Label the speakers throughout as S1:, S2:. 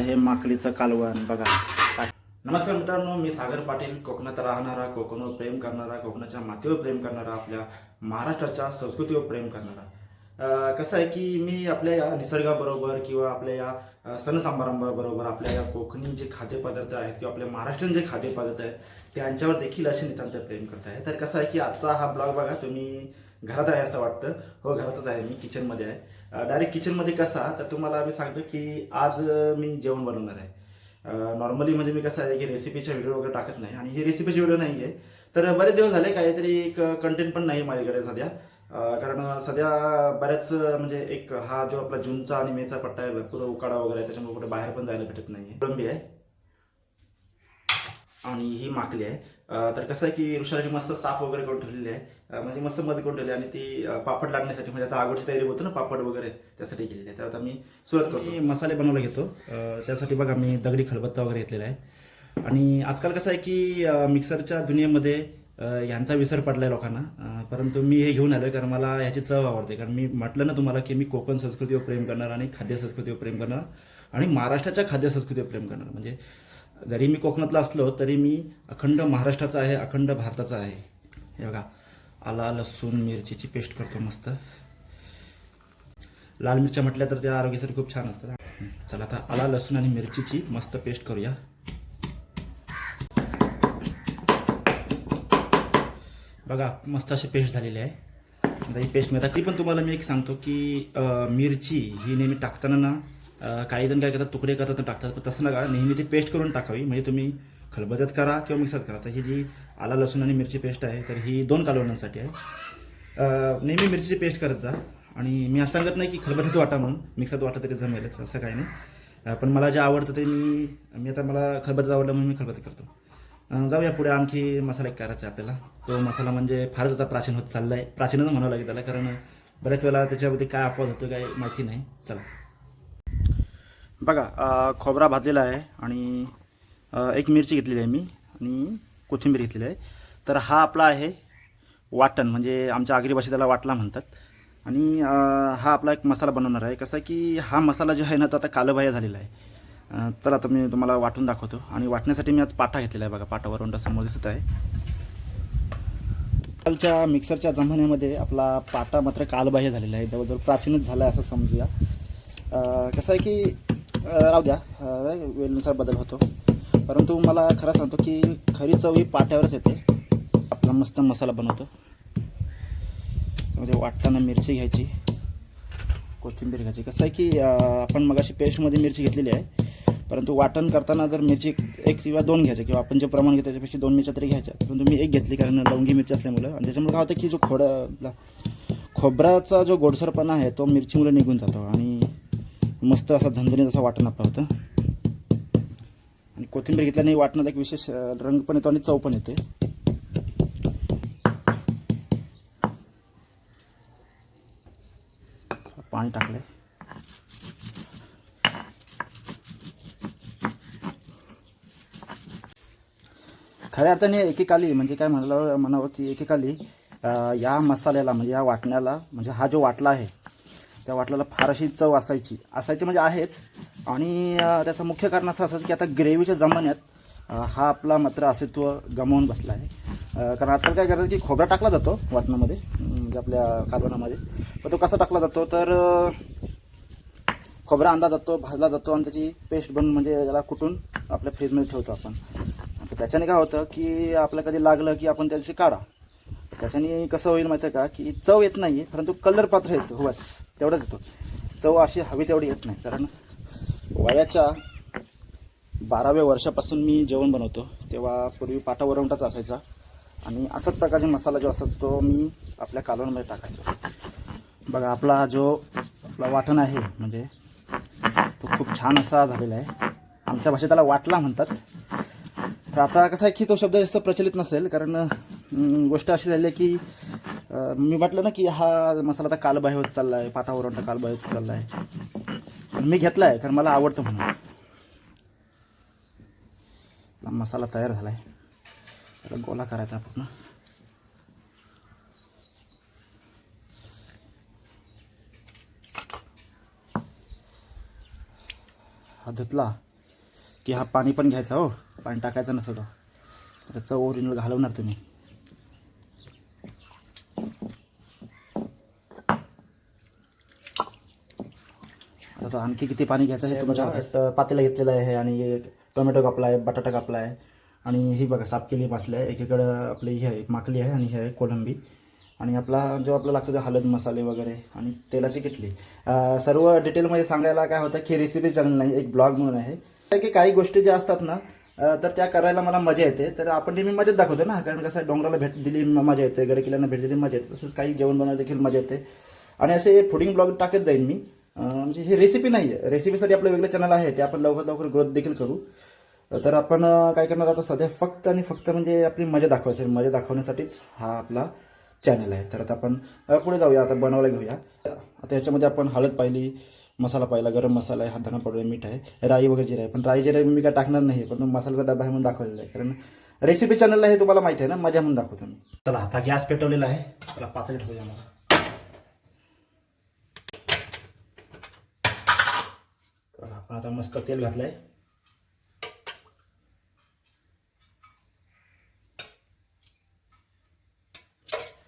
S1: हे माकडीचं कालवण बघा. नमस्कार मित्रांनो मी सागर पाटील कोकणात राहणारा कोकणावर प्रेम करणारा कोकणाच्या मातीवर प्रेम करणारा आपल्या महाराष्ट्राच्या संस्कृतीवर प्रेम करणारा. कसं आहे की मी आपल्या या निसर्गाबरोबर किंवा आपल्या या सण समारंभाबरोबर आपल्या या कोकणी जे खाद्यपदार्थ आहेत किंवा आपल्या महाराष्ट्रीयन जे खाद्यपदार्थ आहेत त्यांच्यावर देखील असे नितांत प्रेम करत आहे. तर कसं आहे की आजचा हा ब्लॉग बघा तुम्ही घरात आहे असं वाटतं. हो घरातच आहे मी किचनमध्ये आहे. डायरेक्ट किचनमध्ये कसा तर तुम्हाला मी सांगतो की आज मी जेवण बनवणार आहे. नॉर्मली म्हणजे मी कसं आहे की रेसिपीच्या व्हिडिओ वगैरे टाकत नाही. आणि ही रेसिपीचे व्हिडिओ नाही आहे तर बरेच दिवस झाले काहीतरी एक कंटेंट पण नाही माझ्याकडे सध्या. कारण सध्या बऱ्याच म्हणजे एक हा जो आपला जूनचा आणि मेचा पट्टा आहे भरपूर उकाडा वगैरे आहे त्याच्यामुळे कुठे बाहेर पण जायला भेटत नाही कोळंबी आहे. आणि ही माकली आहे. तर कसं आहे की ऋषाली मस्त साफ वगैरे करून ठेवलेली आहे. म्हणजे मस्त मध्ये करून ठेवली आहे आणि ती पापड लागण्यासाठी म्हणजे आता आगोडची तयारी होतो ना पापड वगैरे त्यासाठी केलेली आहे. तर आता मी सुरुवात करतो. मी मसाले बनवायला घेतो. त्यासाठी बघा मी दगडी खलबत्ता वगैरे घेतलेला आहे. आणि आजकाल कसं आहे की मिक्सरच्या दुनियेमध्ये यांचा विसर पडलाय लोकांना. परंतु मी हे घेऊन आलोय कारण मला ह्याची चव आवडते. कारण मी म्हटलं ना तुम्हाला की मी कोकण संस्कृतीवर प्रेम करणार आणि खाद्य संस्कृतीवर प्रेम करणार आणि महाराष्ट्राच्या खाद्य संस्कृतीवर प्रेम करणार. म्हणजे जरी मी कोकणातला असलो तरी मी अखंड महाराष्ट्राचा आहे अखंड भारताचा आहे. हे बघा आला लसूण मिरचीची पेस्ट करतो मस्त. लाल मिरच्या म्हटल्या तर त्या आरोग्यासाठी खूप छान असतात. चला आता आला लसूण आणि मिरचीची मस्त पेस्ट करूया. बघा मस्त अशी पेस्ट झालेली आहे. ही पेस्ट मिळतात ती पण तुम्हाला मी एक सांगतो की मिरची ही नेहमी टाकताना ना काही जण काय करतात तुकडे करतात टाकतात. पण तसं नका नेहमी ती पेस्ट करून टाकावी. म्हणजे तुम्ही खलबजत करा किंवा मिक्सर करा. तर ही जी आला लसूण आणि मिरची पेस्ट आहे तर ही दोन कालवणांसाठी आहे. नेहमी मिरचीची पेस्ट करत जा. आणि मी असं सांगत नाही की खलबजत वाटा म्हणून. मिक्सरत वाटा तरी जमेलच असं काही नाही. पण मला जे आवडतं ते मी मी आता मला खलबजत आवडलं म्हणून मी खलबत करतो. जाऊया पुढे आणखी मसाला एक करायचा आहे आपल्याला. तो मसाला म्हणजे फारच आता प्राचीन होत चालला आहे प्राचीनच म्हणावं लागेल त्याला कारण बऱ्याच वेळेला त्याच्यामध्ये काय अपवाद होतो काय माहिती नाही. चला. बघा खोबरा भाजलेला आहे आणि एक मिरची घेतलेली आहे मी आणि कोथिंबीर घेतलेली आहे. तर हा आपला आहे वाटण म्हणजे आमच्या आगरी भाषेत त्याला वाटला म्हणतात. आणि हा आपला एक मसाला बनवणार आहे. कसं आहे की हा मसाला जो आहे ना तो आता कालबाह्य झालेला आहे. चला तर मी तुम्हाला वाटून दाखवतो. आणि वाटण्यासाठी मी आज पाटा घेतलेला आहे बघा पाटावरून समोर दिसत आहे. कालच्या मिक्सरच्या जमान्यामध्ये आपला पाटा मात्र कालबाह्य झालेला आहे. जवळजवळ प्राचीनच झाला आहे असं समजूया. कसं आहे की राहू द्या. वेळेनुसार बदल होतो. परंतु मला खरं सांगतो की खरी चव ही पाट्यावरच येते. आपला मस्त मसाला बनवतो. त्यामध्ये वाटताना मिरची घ्यायची. कोथिंबीर घ्यायची. कसं आहे की आपण आपण मगाशी पेस्टमध्ये मिरची घेतलेली आहे. परंतु वाटण करताना जर मिरची एक किंवा दोन घ्यायच्या किंवा आपण जे प्रमाण घेतो त्याच्यापेक्षा दोन मिरच्या तरी घ्यायच्या. परंतु मी एक घेतली कारण लवंगी मिरची असल्यामुळं. आणि त्याच्यामुळे काय होतं की जो खोड आपला खोबऱ्याचा जो गोडसरपणा आहे तो मिरचीमुळे निघून जातो. आणि मस्त असा झंझणीत असा वाटण आपला होतं. आणि कोथिंबीर घेतल्याने वाटणाला एक विशेष रंग पण येतो आणि चव पण येते. पाणी टाकलंय. खऱ्या अर्थाने एकेकाली म्हणजे काय म्हणाला म्हणावं की एकेकाली या मसाल्याला म्हणजे या वाटण्याला म्हणजे हा जो वाटला आहे त्या वाटल्याला फार अशी चव असायची. असायची म्हणजे आहेच. आणि त्याचं मुख्य कारण असं असायचं की आता ग्रेव्हीच्या जमान्यात हा आपला मात्र अस्तित्व गमावून बसला आहे. कारण आजकाल काय करतात की खोबरा टाकला जातो वाटणामध्ये म्हणजे आपल्या कार्बनामध्ये तर तो कसा टाकला जातो? तर खोबरा आणला जातो भाजला जातो आणि त्याची पेस्ट बनून म्हणजे त्याला कुटून आपल्या फ्रीजमध्ये ठेवतो आपण. त्याच्याने काय होतं की आपल्याला कधी लागलं की आपण त्याची काढा. त्याच्याने कसं होईल माहिती आहे का? की चव येत नाही परंतु कलर पात्र येतो. हो तेवढाच येतो. चव अशी हवी तेवढी येत नाही कारण वयाच्या बाराव्या वर्षापासून मी जेवण बनवतो तेव्हा पूर्वी पाटावरवटाच असायचा. आणि असाच प्रकारचे मसाला जो असायचा तो मी आपल्या कालवणमध्ये टाकायचो. बघा आपला जो आपला वाटण आहे म्हणजे तो खूप छान असा झालेला आहे. आमच्या भाषेत त्याला वाटला म्हणतात. तर आता कसं आहे की तो शब्द जास्त प्रचलित नसेल कारण गोष्ट अशी झाली आहे की मी म्हटलं ना की हा मसाला आता कालबाह्य होत चालला आहे पातावरणचा कालबाह्य होत चालला आहे मी घेतला आहे कारण मला आवडतं म्हणून. मसाला तयार झाला आहे त्याला गोला करायचा आपण हा धुतला की हा पाणी पण घ्यायचा हो. पाणी टाकायचं नसतं तर. चव ओरिजिनल घालवणार तुम्ही. आता आणखी किती पाणी घ्यायचं हे तुमच्या पातेला घेतलेलं आहे आणि एक टोमॅटो कापला आहे बटाटा कापला आहे आणि ही बघा साफ केली मासली आहे. एकीकडं आपली ही आहे माकली आहे आणि ही आहे कोलंबी. आणि आपला जो आपला लागतो ते हळद मसाले वगैरे आणि तेलाची किटली. सर्व डिटेलमध्ये सांगायला काय होतं की रेसिपी चॅनल नाही एक ब्लॉग म्हणून आहे. की काही गोष्टी ज्या असतात ना तर त्या करायला मला मजा येते. तर आपण नेहमी मजेत दाखवतो ना कारण कसं डोंगराला भेट दिली म- मजा येते गड किल्ल्यांना भेट दिली मजा येते. तसंच काही जेवण बनवायला देखील मजा येते. आणि असे फुडिंग ब्लॉग टाकत जाईन मी. म्हणजे ही रेसिपी नाही आहे. रेसिपीसाठी आपलं वेगळं चॅनल आहे ते आपण लवकर लवकर ग्रोथ देखील करू. तर आपण काय करणार आता सध्या फक्त आणि फक्त म्हणजे आपली मजा दाखवायची. मजा दाखवण्यासाठीच हा आपला चॅनल आहे. तर आता आपण पुढे जाऊया. आता बनवायला घेऊया. आता याच्यामध्ये आपण हळद पाहिली मसाला पाहिला गरम मसाला आहे हाताना पावडर मीठ आहे राई वगैरे जिरा आहे. पण राई जिरा मी काय टाकणार नाही पण मसाल्याचा डबा आहे म्हणून दाखवलेला आहे. कारण रेसिपी चॅनलला हे तुम्हाला माहिती आहे ना मजा म्हणून दाखवतो मी. चला आता गॅस पेटवलेला आहे. चला पातळी ठेवूया मला बघा, आपण आता मस्त तेल घातलं आहे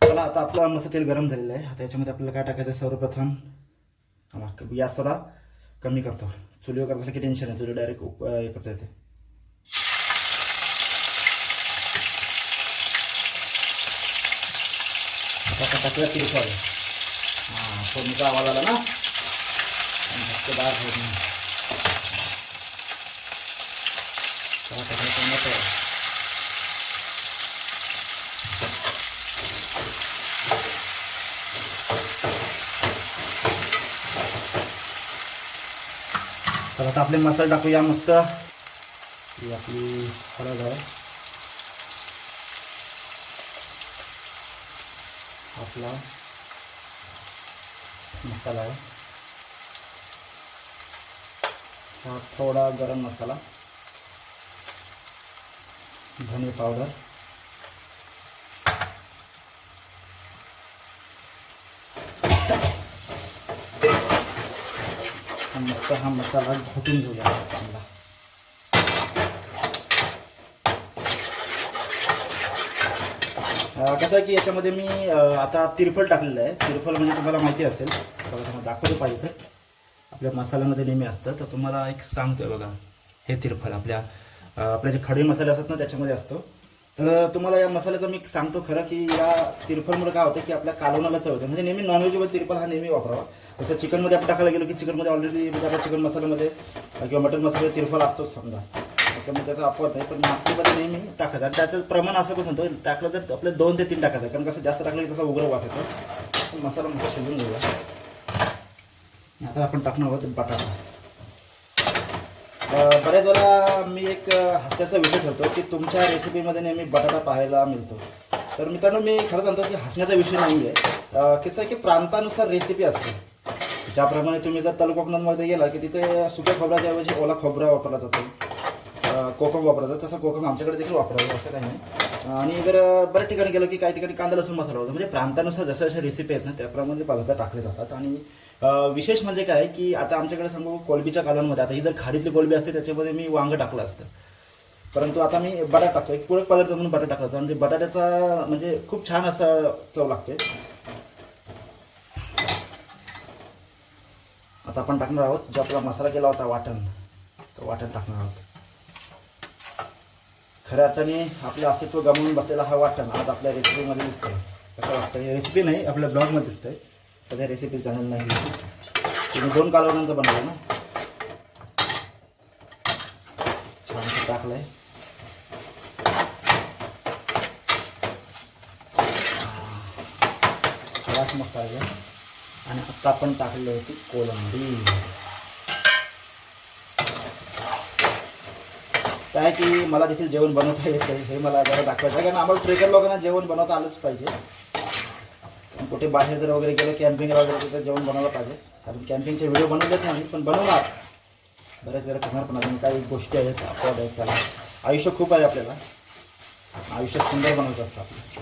S1: चला आता आपलं मस्त तेल गरम झालेलं आहे. आता याच्यामध्ये आपल्याला काय टाकायचं आहे सर्वप्रथम? गॅस थोडा कमी करतो. चुलीवर करत की टेन्शन आहे चुली डायरेक्ट हे करता येते. आता आपण टाकूया तिरफळ हां फोडणीचा आवाज आला ना? झटकेदार फोडणी चला टाकायचं टोमॅटो तर आता आपले मसाले टाकूया मस्त ही आपली हळद आहे आपला मसाला आहे हा थोडा गरम मसाला धने पावडर मस्त हा मसाला घोटून घेऊया चांगला. कसं आहे की याच्यामध्ये मी आता तिरफळ टाकलेलं आहे. तिरफळ म्हणजे तुम्हाला माहिती असेल. दाखवलं तुम्हाला पाहिजे तर. आपल्या मसाल्यामध्ये नेहमी असतं. तर तुम्हाला एक सांगतोय बघा. हे तिरफळ आपल्या आपले जे खडे मसाले असतात ना त्याच्यामध्ये असतो. तर तुम्हाला या मसाल्याचं मी सांगतो खरं की या तिरफलमुळे काय होतं की आपल्या कालवणाला चव होते म्हणजे नेहमी नॉनव्हेजमध्ये तिरफल हा नेहमी वापरावा. जसं चिकनमध्ये आपण टाकायला गेलो की चिकनमध्ये ऑलरेडी म्हणजे आपल्या चिकन मसाल्यामध्ये किंवा मटन मसाल्यामध्ये तिरफळ असतोच समजा. त्याच्यामुळे त्याचा अपवाद नाही पण मासळीमध्ये नेहमी टाकायचा. आणि त्याचं प्रमाण असं पण सांगतो टाकलं तर आपलं दोन ते तीन टाकायचं. कारण कसं जास्त टाकलं की तसा उग्र वास येतो. मसाला शिजून घेऊया. आता आपण टाकणार आहोत बटाटा. बऱ्याच वेळा मी एक हसण्याचा विषय ठेवतो की तुमच्या रेसिपीमध्ये नेहमी बटाटा पाहायला मिळतो. तर मित्रांनो मी खरं सांगतो की हसण्याचा विषय नाही आहे कसं आहे की प्रांतानुसार रेसिपी असते. ज्याप्रमाणे तुम्ही जर तल कोकणामध्ये गेला की तिथे सुक्या खोबऱ्याच्या ऐवजी ओला खोबरा वापरला जातो. कोकम वापरला जातो. तसं कोकम आमच्याकडे देखील वापरावं असं काही नाही. आणि जर बऱ्याच ठिकाणी गेलो की काही ठिकाणी कांदा लसूण मसाला होतो. म्हणजे प्रांतानुसार जसं जशा रेसिपी आहेत ना त्याप्रमाणे पदार्थ टाकले जातात. आणि विशेष म्हणजे काय की आता आमच्याकडे सांगू कोलबीच्या कालांमध्ये आता ही जर खाडीतली कोलबी असते त्याच्यामध्ये मी वांग टाकलं असतं. परंतु आता मी बटाटा टाकतो एक पूरक पदार्थ म्हणून बटाटा टाकला होता. आणि बटाट्याचा म्हणजे खूप छान असा चव लागते. आता आपण टाकणार आहोत जो आपला मसाला केला होता वाटण तो वाटण टाकणार आहोत. खऱ्या अर्थाने आपलं अस्तित्व गमावून बसलेला हा वाटण आज आपल्या रेसिपीमध्ये दिसतंय. कसं वाटतं हे रेसिपी नाही आपल्या ब्लॉगमध्ये दिसतंय. सध्या रेसिपी चॅनल नाही. तुम्ही दोन कालवणांचं बनवलं ना. छान टाकलंय. वास मस्त आहे. आणि आता आपण टाकली होती कोलंबी. काय की मला देखील जेवण बनवता येतं हे मला जरा दाखवायचं आहे. कारण आम्हाला ट्रेकर लोकांना जेवण बनवता आलंच पाहिजे. कुठे बाहेर जर वगैरे गेलं कॅम्पिंग वगैरे तिथं जेवण बनवलं पाहिजे. कारण कॅम्पिंगचे व्हिडिओ बनवलेच नाही पण बनवणार बऱ्याच वेळा करणार पण अजून काही गोष्टी आहेत अपवाद आहेत त्याला. आयुष्य खूप आहे आपल्याला. आयुष्य सुंदर बनवत असतं आपलं.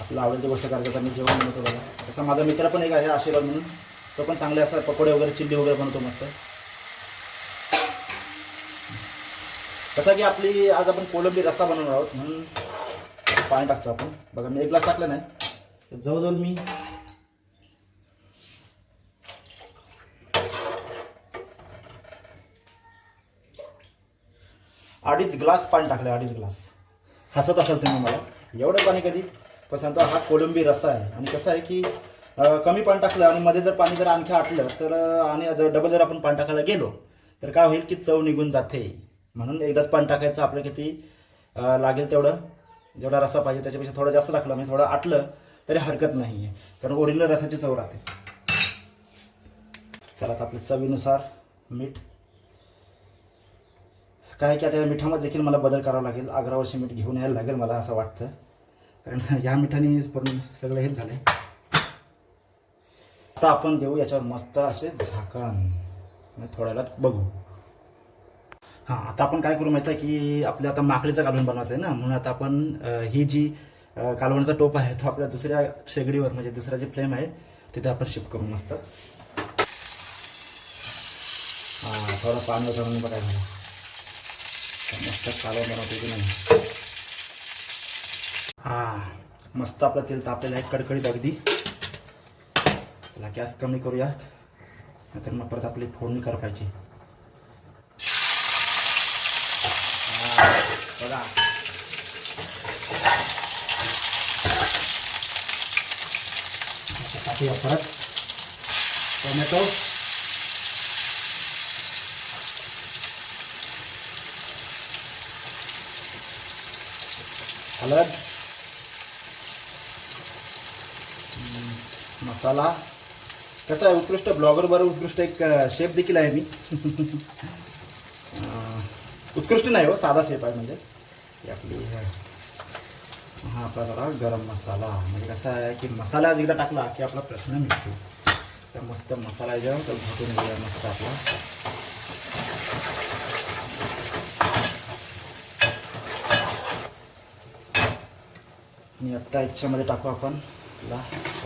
S1: आपलं आवडती गोष्ट करायचं मी जेवण बनवतो बघा. तसा माझा मित्र पण एक आहे आशीर्वाद म्हणून. तो पण चांगले असा पकोडे वगैरे चिल्ली वगैरे बनवतो मस्त. कसं की आपली आज आपण कोलंबी रस्ता बनवणार आहोत म्हणून पाणी टाकतो आपण. बघा मी एक ग्लास टाकलं नाही. तर जवळजवळ मी. अडीच ग्लास पाणी टाकलं अडीच ग्लास. हसत असाल तुम्ही मला. एवढं पाणी कधी? पण सांगतो हा कोलंबी रस्सा आहे. आणि कसं आहे की कमी पाणी टाकलं आणि मध्ये जर पाणी जर आणखी आटलं तर आणि जर डबल जर आपण पाणी टाकायला गेलो तर काय होईल की चव निघून जाते. म्हणून एकदाच पाणी टाकायचं आपलं किती लागेल तेवढं. जेवढा रस्सा पाहिजे त्याच्यापेक्षा थोडं जास्त टाकलं म्हणजे थोडं आटलं तरी हरकत नाही आहे कारण ओरिजिनल रसाची चव राहते. चला आता आपल्या चवीनुसार मीठ. काय की आता या मिठामध्ये देखील मला बदल करावा लागेल. अकरा मीठ घेऊन यायला लागेल मला असं वाटतं. कारण या मिठाने पूर्ण सगळं हेच झालं आता आपण देऊ याच्यावर मस्त असे झाकण. आणि थोड्या वेळात बघू. हां आता आपण काय करू माहिती आहे की आपल्या आता माकडीचा घालून बनवायचं आहे ना. म्हणून आता आपण ही जी कालवणचा टोप आहे तो आपल्या दुसऱ्या शेगडीवर म्हणजे दुसरा जे फ्लेम आहे तिथे आपण शिफ्ट करू मस्त. हां थोडं पाणी होतं बघायला मस्त कालवण बनवतो की नाही? हां मस्त आपलं तेल तापलेलं आहे कडकडीत अगदी. चला गॅस कमी करूया. नाहीतर मग परत आपली फोडणी पाहिजे बघा. टाकूया परत टोमॅटो। हळद हम्म, मसाला। कसं आहे उत्कृष्ट ब्लॉगर बरं उत्कृष्ट एक शेप देखील आहे मी। उत्कृष्ट नाही हो साधा शेप म्हणजे. ही आपली हे. हा आपला जरा गरम मसाला म्हणजे कसं आहे की मसाला आज एकदा टाकला की आपला प्रश्न मिळतो तर मस्त मसाला जेव्हा तर भाजून घेऊया मस्त आपला आणि आत्ता याच्यामध्ये टाकू आपण आपला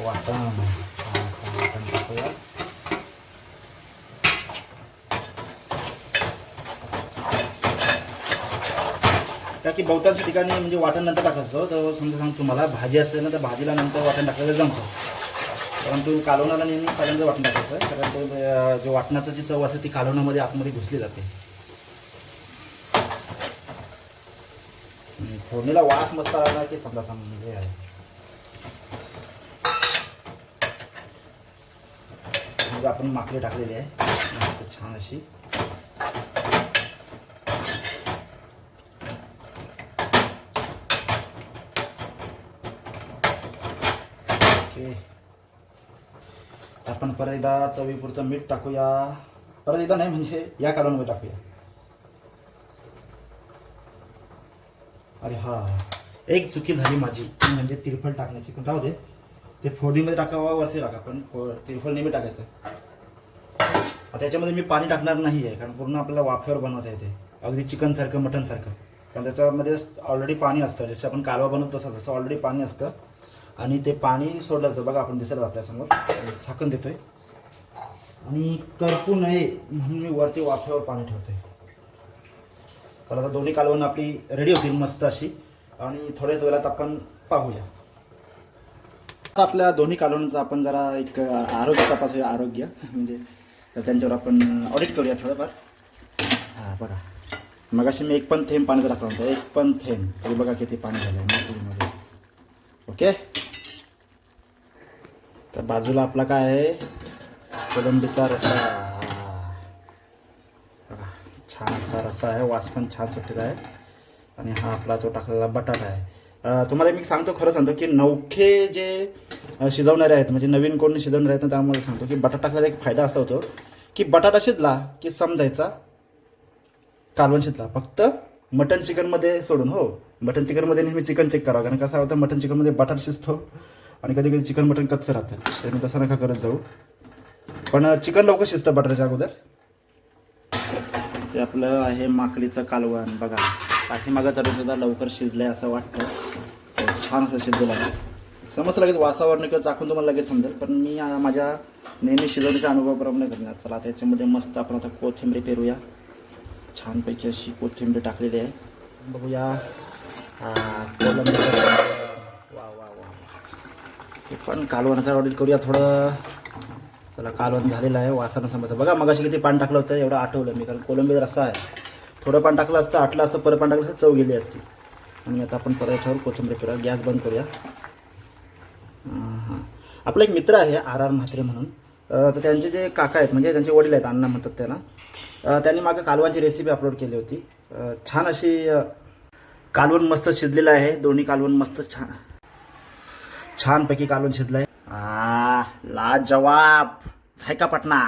S1: वाटण हा, हा, वाटण टाकूया बाकी की बहुतांश ठिकाणी म्हणजे वाटण नंतर टाकायचं तर समजा सांगतो तुम्हाला भाजी असते ना तर भाजीला नंतर वाटण टाकायला जमतं. परंतु कालवणाला नेहमी पहिल्यांदा वाटण टाकायचं कारण तो जो वाटणाचं जी चव असते ती कालवणामध्ये आतमध्ये घुसली जाते. फोडणीला वास मस्त आला की समजा सांग म्हणजे आहे. मग आपण माकडी टाकलेली आहे. छान अशी. ओके आपण परत एकदा चवीपुरतं मीठ टाकूया. परत एकदा नाही म्हणजे या कालवणमध्ये टाकूया. अरे हा एक चुकी झाली माझी म्हणजे तिरफळ टाकण्याची. पण राहू दे. ते फोडणीमध्ये टाकावा वरती टाका पण फो तिरफळ नेहमी टाकायचं. आता मी पाणी टाकणार नाही आहे कारण पूर्ण आपल्याला वाफेवर बनवायचं आहे ते. अगदी चिकनसारखं मटनसारखं कारण त्याच्यामध्ये ऑलरेडी पाणी असतं जसं आपण कालवा बनवतो तसं तसं ऑलरेडी पाणी असतं. आणि ते पाणी सोडलं जातं बघा आपण दिसत आपल्यासमोर. झाकण देतोय. आणि करपू नये म्हणून मी वरती वाफेवर पाणी ठेवतोय. चला आता दोन्ही कालवण आपली रेडी होतील मस्त अशी. आणि थोड्याच वेळात आपण पाहूया. आता आपल्या दोन्ही कालवणचं आपण जरा एक आरोग्य तपासूया आरोग्य. म्हणजे तर त्यांच्यावर आपण ऑडिट करूया थोडंफार. हां बघा. मगाशी मी एक पण थेंब पाण्याचा टाकला होता. एक पण थेंब. तरी बघा किती पाणी झालं आहे ओके? तर बाजूला आपला काय आहे? कोलंबीचा रस्सा. बघा छान असा रस्सा आहे. वास पण छान सुटलेला आहे. आणि हा आपला तो टाकलेला बटाटा आहे. तुम्हाला मी सांगतो खरं सांगतो की नौखे जे शिजवणारे आहेत म्हणजे नवीन कोण शिजवणारे आहेत ना त्यामुळे सांगतो की बटाटा टाकल्याचा एक फायदा असा होतो की बटाटा शिजला की समजायचा. कालवण शिजला. फक्त मटन चिकनमध्ये सोडून हो. मटन चिकनमध्ये नेहमी चिकन चेक करावं कारण कसं होतं मटन चिकनमध्ये बटाटा शिजतो. आणि कधी कधी चिकन मटन कच्चं राहतं. त्यामुळे तसं नका करत जाऊ. पण चिकन लवकर शिजतं बटरच्या अगोदर. ते आपलं आहे माकडीचं कालवण बघा. पाठीमागाचा सुद्धा लवकर शिजलं आहे असं वाटतं. छान असं शिजलेलं आहे. समजलं लगेच वासावरनं किंवा चाकून तुम्हाला लगेच समजेल पण मी माझ्या नेहमी शिजवण्याच्या अनुभवाप्रमाणे करणार. चला त्याच्यामध्ये मस्त आपण आता कोथिंबरी पेरूया. छानपैकी अशी कोथिंबीर टाकलेली आहे. बघूया. कोलंबी ते पण कालवणाचा ऑर्डर करूया थोडं. चला कालवण झालेलं आहे वासानं समजतं बघा मगाशी किती पाणी टाकलं होतं एवढं आठवलं मी कारण कोलंबी रस्ता आहे. थोडं पाणी टाकलं असतं आटलं असतं परत पाणी टाकलं असतं चव गेली असती. आणि आता आपण परत याच्यावर कोथिंबीर करूया गॅस बंद करूया. हां आपला एक मित्र आहे आर आर म्हात्रे म्हणून. तर त्यांचे जे काका आहेत म्हणजे त्यांचे वडील आहेत अण्णा म्हणतात त्यांना त्यांनी मागं कालवांची रेसिपी अपलोड केली होती. छान अशी कालवण मस्त शिजलेलं आहे दोन्ही कालवण मस्त छान छानपैकी कालून शिजलंय. आ ला जवाब. झायका पटना.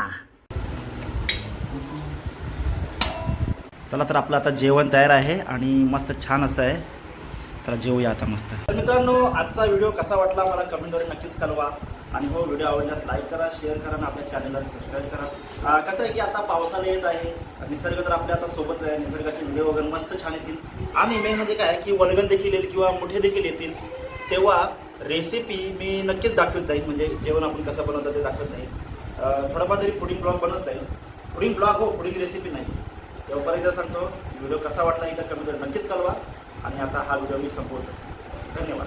S1: चला तर आपलं आता जेवण तयार आहे आणि मस्त छान असं आहे. तर जेवूया आता मस्त. तर मित्रांनो आजचा व्हिडिओ कसा वाटला मला कमेंटद्वारे नक्कीच कळवा. आणि हो व्हिडिओ आवडल्यास लाईक करा शेअर करा आणि आपल्या चॅनलला सबस्क्राईब करा. कसं आहे की आता पावसाला येत आहे. निसर्ग तर आपल्या आता सोबतच आहे. निसर्गाचे व्हिडिओ वगैरे मस्त छान येतील. आणि मेन म्हणजे काय की वलगन देखील येईल किंवा मोठे देखील येतील. तेव्हा रेसिपी मी नक्कीच दाखवत जाईल म्हणजे जेवण आपण कसं बनवतं ते दाखवत जाईल थोडंफार थोडाफार तरी फुडिंग ब्लॉग बनवत जाईल फुडिंग ब्लॉग हो फुडिंग रेसिपी नाही. तेव्हा एकदा सांगतो व्हिडिओ कसा वाटला इथं कमेंट नक्कीच कळवा. आणि आता हा व्हिडिओ मी संपवतो. धन्यवाद.